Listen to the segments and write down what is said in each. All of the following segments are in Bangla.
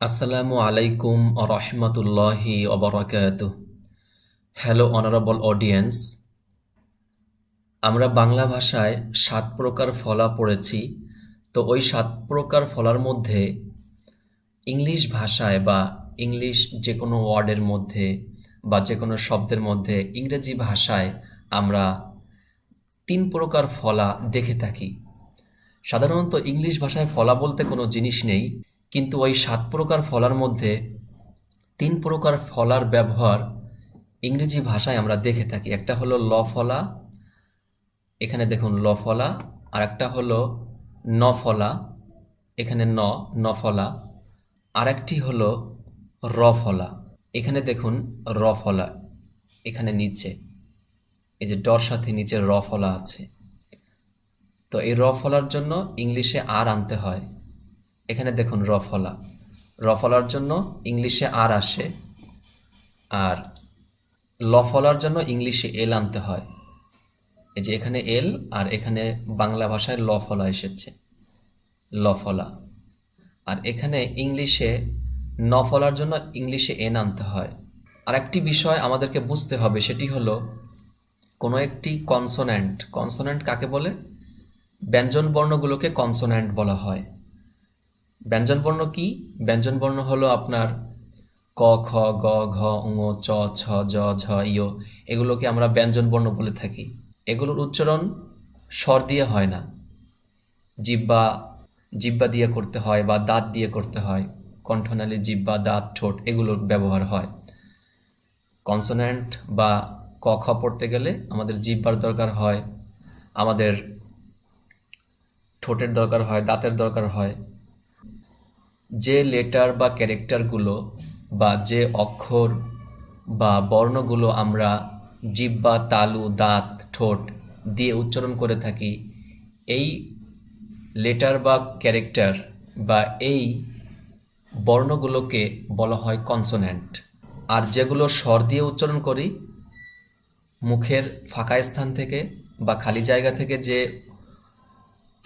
আসসালামু আলাইকুম রহমতুল্লাহি অবরাকাত হ্যালো অনারেবল অডিয়েন্স আমরা বাংলা ভাষায় সাত প্রকার ফলা পড়েছি। তো ওই সাত প্রকার ফলার মধ্যে ইংলিশ ভাষায় বা ইংলিশ যে কোনো ওয়ার্ডের মধ্যে বা যে কোনো শব্দের মধ্যে ইংরেজি ভাষায় আমরা তিন প্রকার ফলা দেখে থাকি। সাধারণত ইংলিশ ভাষায় ফলা বলতে কোনো জিনিস নেই। কিন্তু ওই সাত প্রকার ফলার মধ্যে তিন প্রকার ফলার ব্যবহার ইংরেজি ভাষায় আমরা দেখে থাকি। একটা হলো ল ফলা, এখানে দেখুন ল ফলা আর একটা হলো ন ফলা, এখানে ন ন ফলা আর একটি হলো র ফলা, এখানে দেখুন র ফলা, এখানে নিচে, এই যে ডর সাথে নিচে র ফলা আছে। তো এই র ফলার জন্য ইংলিশে আর আনতে হয়। এখানে দেখুন র ফলা র ফলার জন্য ইংলিশে আর আসে, আর ল ফলার জন্য ইংলিশে এল আনতে হয়। এই যে এখানে এল, আর এখানে বাংলা ভাষায় লফলা এসেছে ল ফলা আর এখানে ইংলিশে ন ফলার জন্য ইংলিশে এন আনতে হয়। আর একটি বিষয় আমাদেরকে বুঝতে হবে, সেটি হলো কোনো একটি কনসোন্যান্ট কনসোন্যান্ট কাকে বলে? ব্যঞ্জন বর্ণগুলোকে কনসোন্যান্ট বলা হয়। ব্যঞ্জনবর্ণ কি? ব্যঞ্জনবর্ণ হলো আপনার ক, খ, গ, ঘ, ঙ, চ ছ জ ঝ ইয় এগুলোকে আমরা ব্যঞ্জনবর্ণ বলে থাকি। এগুলোর উচ্চারণ স্বর দিয়ে হয় না। জিব্বা জিব্বা দিয়ে করতে হয় বা দাঁত দিয়ে করতে হয়। কণ্ঠনালী জিব্বা, দাঁত, ঠোঁট এগুলোর ব্যবহার হয়। কনসোন্যান্ট বা ক, খ পড়তে গেলে আমাদের জিব্বার দরকার হয়, আমাদের ঠোঁটের দরকার হয়, দাঁতের দরকার হয়। যে লেটার বা ক্যারেক্টারগুলো বা যে অক্ষর বা বর্ণগুলো আমরা জিব্বা, তালু, দাঁত, ঠোঁট দিয়ে উচ্চারণ করে থাকি, এই লেটার বা ক্যারেক্টার বা এই বর্ণগুলোকে বলা হয় কনসোন্যান্ট আর যেগুলো স্বর দিয়ে উচ্চারণ করি, মুখের ফাঁকা স্থান থেকে বা খালি জায়গা থেকে যে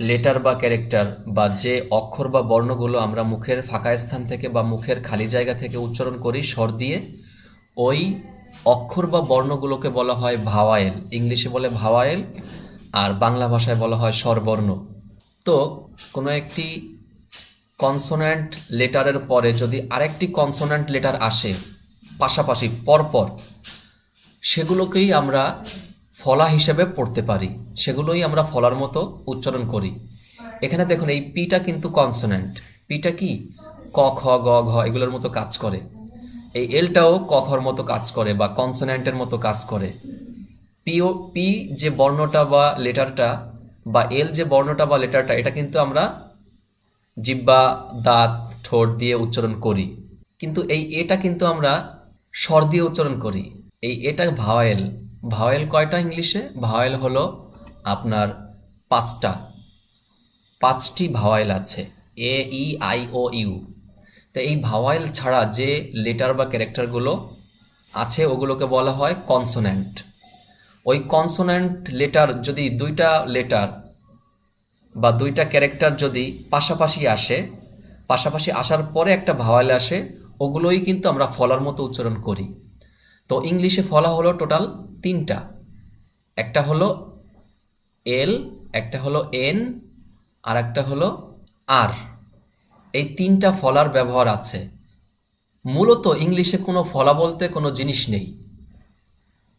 লেটার বা ক্যারেক্টার বা যে অক্ষর বা বর্ণগুলো আমরা মুখের ফাঁকা স্থান থেকে বা মুখের খালি জায়গা থেকে উচ্চারণ করি, স্বর দিয়ে, ওই অক্ষর বা বর্ণগুলোকে বলা হয় ভাওয়ায়েল। ইংলিশে বলে ভাওয়ায়েল আর বাংলা ভাষায় বলা হয় স্বরবর্ণ। তো কোনো একটি কনসোন্যান্ট লেটারের পরে যদি আরেকটি কনসোন্যান্ট লেটার আসে, পাশাপাশি পরপর, সেগুলোকেই আমরা ফলা হিসেবে পড়তে পারি। সেগুলোই আমরা ফলার মতো উচ্চারণ করি। এখানে দেখুন, এই পিটা কিন্তু কনসোন্যান্ট পিটা কি? ক, খ, গ, ঘ, এগুলোর মতো কাজ করে। এই এলটাও ক খর মতো কাজ করে বা কনসোন্যান্টের মতো কাজ করে। পিও পি যে বর্ণটা বা লেটারটা বা এল যে বর্ণটা বা লেটারটা, এটা কিন্তু আমরা জিব্বা, দাঁত, ঠোঁট দিয়ে উচ্চারণ করি। কিন্তু এই এটা কিন্তু আমরা স্বর দিয়ে উচ্চারণ করি। এই এটা ভাওয়েল। ভাওয়েল কয়টা ইংলিশে? ভাওয়েল হলো আপনার পাঁচটা, পাঁচটি ভাওয়াইল আছে এ ই আই ও ইউ তো এই ভাওয়াইল ছাড়া যে লেটার বা ক্যারেক্টারগুলো আছে, ওগুলোকে বলা হয় কনসোন্যান্ট ওই কনসোন্যান্ট লেটার যদি দুইটা লেটার বা দুইটা ক্যারেক্টার যদি পাশাপাশি আসে, পাশাপাশি আসার পরে একটা ভাওয়াইল আসে, ওগুলোই কিন্তু আমরা ফলার মতো উচ্চারণ করি। তো ইংলিশে ফলা হলো টোটাল তিনটা। একটা হলো এল একটা হলো এন আর একটা হলো আর এই তিনটা ফলার ব্যবহার আছে। মূলত ইংলিশে কোনো ফলা বলতে কোনো জিনিস নেই।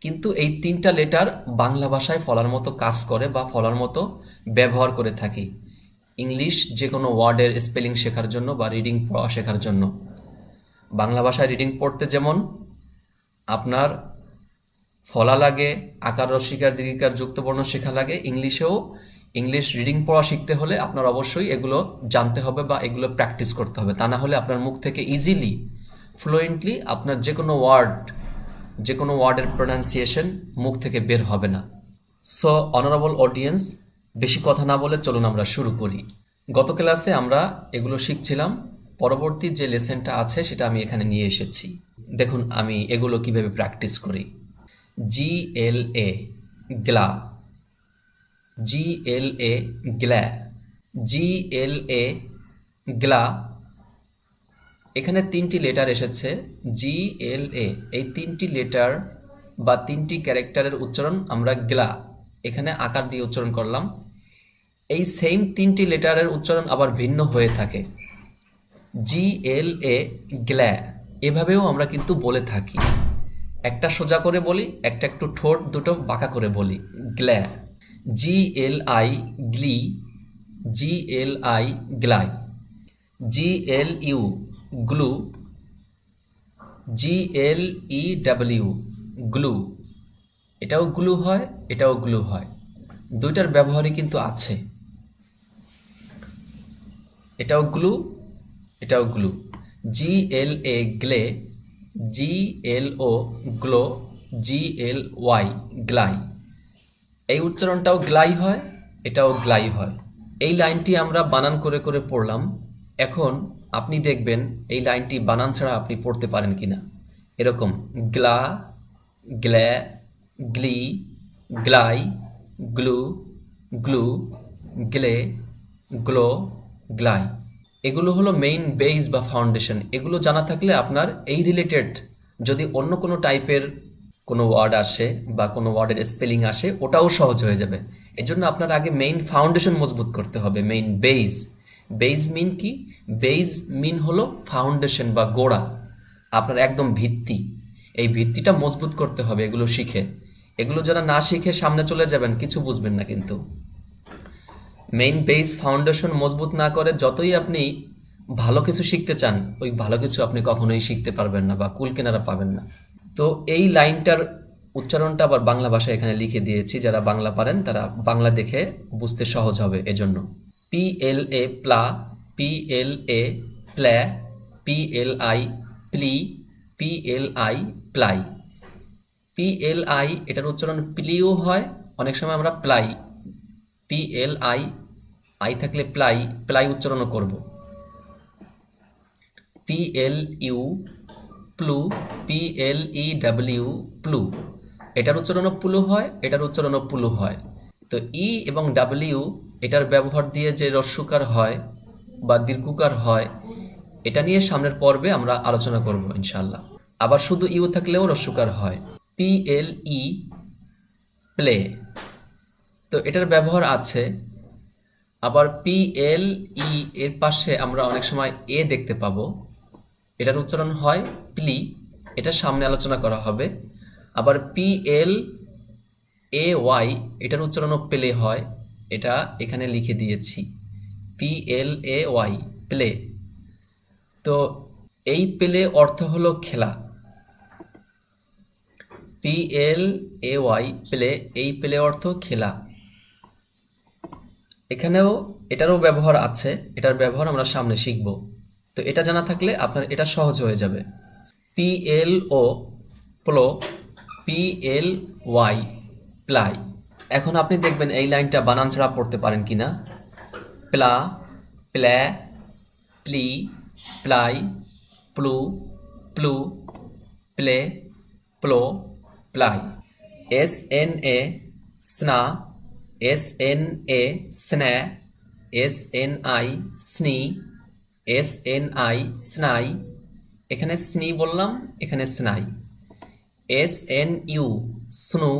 কিন্তু এই তিনটা লেটার বাংলা ভাষায় ফলার মতো কাজ করে বা ফলার মতো ব্যবহার করে থাকি। ইংলিশ যে কোনো ওয়ার্ডের স্পেলিং শেখার জন্য বা রিডিং পড়া শেখার জন্য। বাংলা ভাষায় রিডিং পড়তে যেমন আপনার ফলা লাগে, আকার রসিকার দীর্ঘিকার, যুক্তবর্ণ শেখা লাগে, ইংলিশেও ইংলিশ রিডিং পড়া শিখতে হলে আপনার অবশ্যই এগুলো জানতে হবে বা এগুলো প্র্যাকটিস করতে হবে। তা না হলে আপনার মুখ থেকে ইজিলি ফ্লুয়েন্টলি আপনার যে কোনো ওয়ার্ড যে কোনো ওয়ার্ডের প্রোনাউন্সিয়েশন মুখ থেকে বের হবে না। সো অনারেবল অডিয়েন্স বেশি কথা না বলে চলুন আমরা শুরু করি। গত ক্লাসে আমরা এগুলো শিখছিলাম। পরবর্তী যে লেসেনটা আছে সেটা আমি এখানে নিয়ে এসেছি। দেখুন, আমি এগুলো কীভাবে প্র্যাকটিস করি। জি এল এ গ্লা জি এল এ গ্ল্যা জি এল এ গ্লা এখানে তিনটি লেটার এসেছে জি এল এ এই তিনটি লেটার বা তিনটি ক্যারেক্টারের উচ্চারণ আমরা গ্লা এখানে আকার দিয়ে উচ্চারণ করলাম। এই সেম তিনটি লেটারের উচ্চারণ আবার ভিন্ন হয়ে থাকে। জি এল এ গ্ল্যা এভাবেও আমরা কিন্তু বলে থাকি। একটা সোজা করে বলি, একটা একটু ঠোঁট দুটো বাঁকা করে বলি। গ্ল্যা। জি এল আই গ্লি। G L I গ্লাই। G L U glue. G L E W glue. এটাও গ্লু হয়, এটাও গ্লু হয়। দুইটার ব্যবহারই কিন্তু আছে। এটাও গ্লু এটাও glue. G L A গ্লে G L O glow G L Y গ্লাই এই উচ্চারণটাও গ্লাই হয়, এটাও গ্লাই হয়। এই লাইনটি আমরা বানান করে করে পড়লাম। এখন আপনি দেখবেন এই লাইনটি বানান ছাড়া আপনি পড়তে পারেন কি না এরকম গ্লা গ্ল্যা গ্লি গ্লাই গ্লু গ্লু গ্লে গ্লো গ্লাই এগুলো হলো মেইন বেস বা ফাউন্ডেশন এগুলো জানা থাকলে আপনার এই রিলেটেড যদি অন্য কোনো টাইপের কোনো ওয়ার্ড আসে বা কোনো ওয়ার্ডের স্পেলিং আসে, ওটাও সহজ হয়ে যাবে। এজন্য আপনার আগে মেইন ফাউন্ডেশন মজবুত করতে হবে মেইন বেস বেস মিন কি? বেস মিন হলো ফাউন্ডেশন বা গোড়া। আপনার একদম ভিত্তি। এই ভিত্তিটা মজবুত করতে হবে এগুলো শিখে। এগুলো যারা না শিখে সামনে চলে যাবেন, কিছু বুঝবেন না কিন্তু। মেইন বেস ফাউন্ডেশন মজবুত না করে যতই আপনি ভালো কিছু শিখতে চান, ওই ভালো কিছু আপনি কখনোই শিখতে পারবেন না বা কুল কেনারা পাবেন না। তো এই লাইনটার উচ্চারণটা আবার বাংলা ভাষায় এখানে লিখে দিয়েছি, যারা বাংলা পারেন তারা বাংলা দেখে বুঝতে সহজ হবে এজন্য। পি এল এ প্লা পি এল এ প্ল্যা P L I প্লি P L I ply P L I এটার উচ্চারণ প্লিও হয়, অনেক সময় আমরা ply P L I I থাকলে প্লাই প্লাই উচ্চারণও করব। পি এল ইউ প্লু পি এল ই ডাব্লিউ প্লু এটার উচ্চারণও প্লু হয়, এটার উচ্চারণও প্লু হয়। তো ই এবং ডাব্লিউ এটার ব্যবহার দিয়ে যে রস্যকার হয় বা দীর্ঘকার হয়, এটা নিয়ে সামনের পর্বে আমরা আলোচনা করব ইনশাল্লাহ আবার শুধু ইউ থাকলেও রস্যকার হয়। পি এল ই প্লে তো এটার ব্যবহার আছে আবার পি এল ই এর পাশে আমরা অনেক সময় এ দেখতে পাবো। এটার উচ্চারণ হয় প্লি এটা সামনে আলোচনা করা হবে। আবার পি এল এ ওয়াই এটার উচ্চারণও প্লে হয়। এটা এখানে লিখে দিয়েছি। P L A Y play তো এই প্লে অর্থ হলো খেলা। P L A Y play এই প্লে অর্থ খেলা। এখানেও এটারও ব্যবহার আছে, এটার ব্যবহার আমরা সামনে শিখব। তো এটা জানা থাকলে আপনার এটা সহজ হয়ে যাবে। পি এল ও প্লো পি এল ওয়াই প্লাই। এখন আপনি দেখবেন এই লাইনটা বানান ছাড়া পড়তে পারেন কি না প্লা, প্লে, প্লি, প্লাই, প্লু প্লু, প্লে, প্লো, প্লাই। এস এন এ স্না এস এন এ স্ন্যা এস এন আই স্নি এস এন আই স্নাই এখানে স্নি বললাম এখানে স্নাই এস এন ইউ স্নু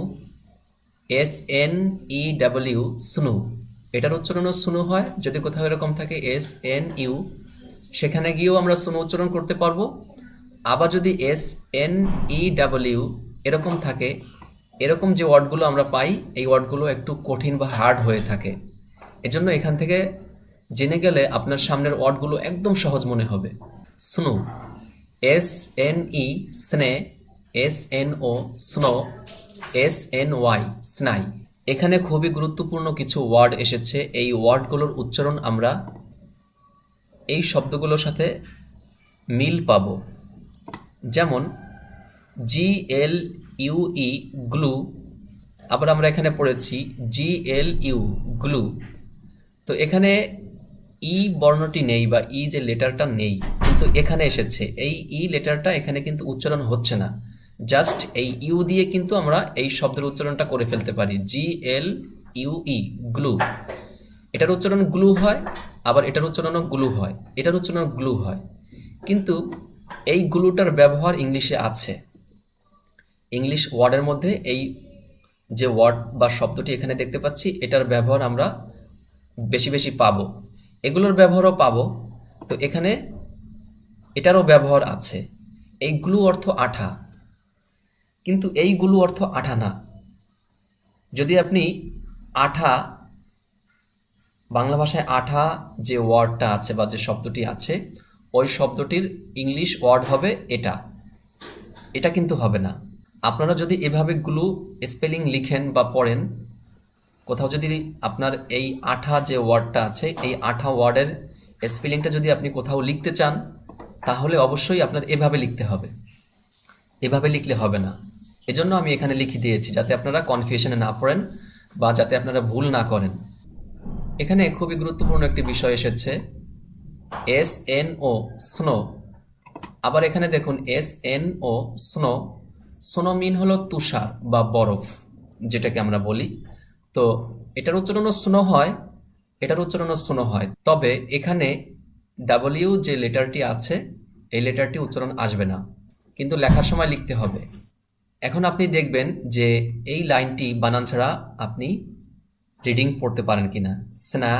এস এন ই ডাব্লিউ স্নু এটার উচ্চারণও সুনু হয় যদি কোথাও এরকম থাকে এস এন ইউ সেখানে গিয়েও আমরা সুনু উচ্চারণ করতে পারব আবার যদি এস এন ই ডাব্লিউ এরকম থাকে এরকম যে ওয়ার্ডগুলো আমরা পাই, এই ওয়ার্ডগুলো একটু কঠিন বা হার্ড হয়ে থাকে। এজন্য এখান থেকে জেনে গেলে আপনার সামনের ওয়ার্ডগুলো একদম সহজ মনে হবে। Snow S N E স্নে S N O snow S N Y স্নাই। এখানে খুবই গুরুত্বপূর্ণ কিছু ওয়ার্ড এসেছে। এই ওয়ার্ডগুলোর উচ্চারণ আমরা এই শব্দগুলোর সাথে মিল পাব। যেমন জি এল ইউ ই গ্লু আবার আমরা এখানে পড়েছি জি এল ইউ গ্লু তো এখানে ই বর্ণটি নেই বা ই যে লেটারটা নেই, কিন্তু এখানে এসেছে। এই ই লেটারটা এখানে কিন্তু উচ্চারণ হচ্ছে না। জাস্ট এই ইউ দিয়ে কিন্তু আমরা এই শব্দের উচ্চারণটা করে ফেলতে পারি। জি এল ইউ ই গ্লু এটার উচ্চারণ গ্লু হয়, আবার এটার উচ্চারণও গ্লু হয়। এটার উচ্চারণ গ্লু হয়। কিন্তু এই গ্লুটার ব্যবহার ইংলিশে আছে। ইংলিশ ওয়ার্ডের মধ্যে এই যে ওয়ার্ড বা শব্দটি এখানে দেখতে পাচ্ছি, এটার ব্যবহার আমরা বেশি বেশি পাবো। এগুলোর ব্যবহারও পাবো। তো এখানে এটারও ব্যবহার আছে। এই গ্লু অর্থ আঠা। কিন্তু এই গ্লু অর্থ আঠা না। যদি আপনি আঠা, বাংলা ভাষায় আঠা যে ওয়ার্ডটা আছে বা যে শব্দটি আছে, ওই শব্দটির ইংলিশ ওয়ার্ড হবে এটা। এটা কিন্তু হবে না। আপনারা যদি এভাবে গ্লু স্পেলিং লিখেন বা পড়েন, কোথাও যদি আপনার এই আঠা যে ওয়ার্ডটা আছে, এই আঠা ওয়ার্ডের স্পেলিংটা যদি আপনি কোথাও লিখতে চান, তাহলে অবশ্যই আপনার এভাবে লিখতে হবে। এভাবে লিখলে হবে না। এজন্য আমি এখানে লিখে দিয়েছি, যাতে আপনারা কনফিউশনে না পড়েন বা যাতে আপনারা ভুল না করেন। এখানে খুবই গুরুত্বপূর্ণ একটি বিষয় এসেছে এস এন ও স্নো আবার এখানে দেখুন S N O snow snow mean হলো তুষার বা বরফ, যেটাকে আমরা বলি। তো এটার উচ্চারণও স্নো হয়, এটার উচ্চারণও স্নো হয়। তবে এখানে ডাব্লিউ যে লেটারটি আছে, এই লেটারটি উচ্চারণ আসবে না, কিন্তু লেখার সময় লিখতে হবে। এখন আপনি দেখবেন যে এই লাইনটি বানান ছাড়া আপনি রিডিং পড়তে পারেন কিনা। স্না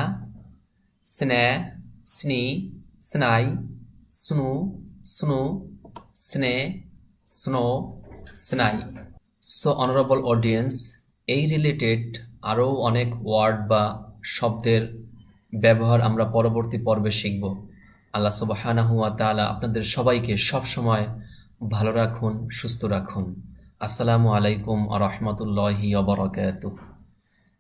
স্ন্যা স্নি, স্নাই, স্নু স্নু, স্নে, স্নো স্নাই সো অনারেবল অডিয়েন্স এই রিলেটেড আরও অনেক ওয়ার্ড বা শব্দের ব্যবহার আমরা পরবর্তী পর্বে শিখব। আল্লাহ সুবহানাহু তালা আপনাদের সবাইকে সবসময় ভালো রাখুন, সুস্থ রাখুন। আসসালামু আলাইকুম আ রহমতুল্লাহি অবরাকাতুহ